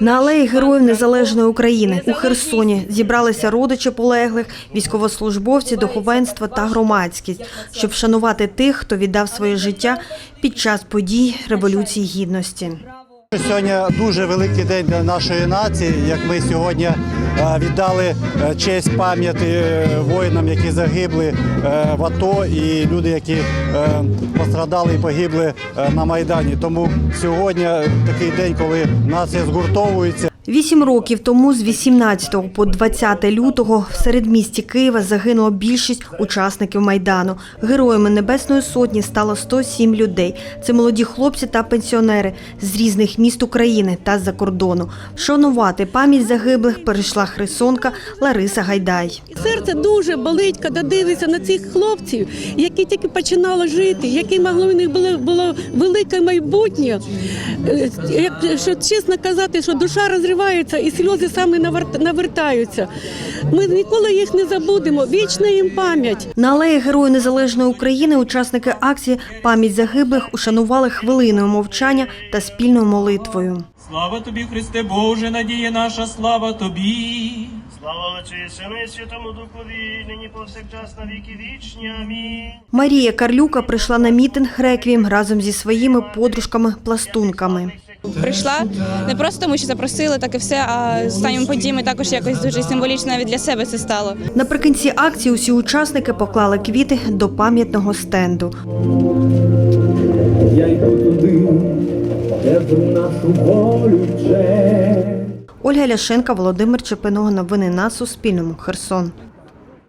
На алеї Героїв Незалежної України у Херсоні зібралися родичі полеглих, військовослужбовці, духовенство та громадськість, щоб вшанувати тих, хто віддав своє життя під час подій Революції Гідності. Сьогодні дуже великий день для нашої нації, як ми сьогодні е, віддали е, честь пам'яті е, воїнам, які загибли в АТО, і люди, які пострадали і погибли на Майдані. Тому сьогодні такий день, коли нація згуртовується. Вісім років тому, з 18 по 20 лютого, в середмісті Києва загинула більшість учасників Майдану. Героями Небесної Сотні стало 107 людей. Це молоді хлопці та пенсіонери з різних міст України та з-за кордону. Вшанувати пам'ять загиблих перейшла хресонка Лариса Гайдай. Серце дуже болить, коли дивишся на цих хлопців, які тільки починали жити, які могли в них було, було велике майбутнє. Е, Якщо чесно казати, що душа розривається і сльози саме навер- навертаються. Ми ніколи їх не забудемо. Вічна їм пам'ять. На алеї Герою Незалежної України учасники акції Пам'ять загиблих ушанували хвилиною мовчання та спільною молитвою. Слава тобі, Христе Боже, надія наша, слава тобі. Слава Отцю і Сину і Святому Духові, нині повсякчас на віки вічні. Амінь. Марія Карлюка прийшла на мітинг реквієм разом зі своїми подружками-пластунками. Прийшла не просто тому, що запросили, так і все. А з останніми подіями також якось дуже символічно навіть для себе це стало. Наприкінці акції усі учасники поклали квіти до пам'ятного стенду. Я йду туди, де в нашу волю вче. Ольга Ляшенка, Володимир Чепиного. Новини на Суспільному. Херсон.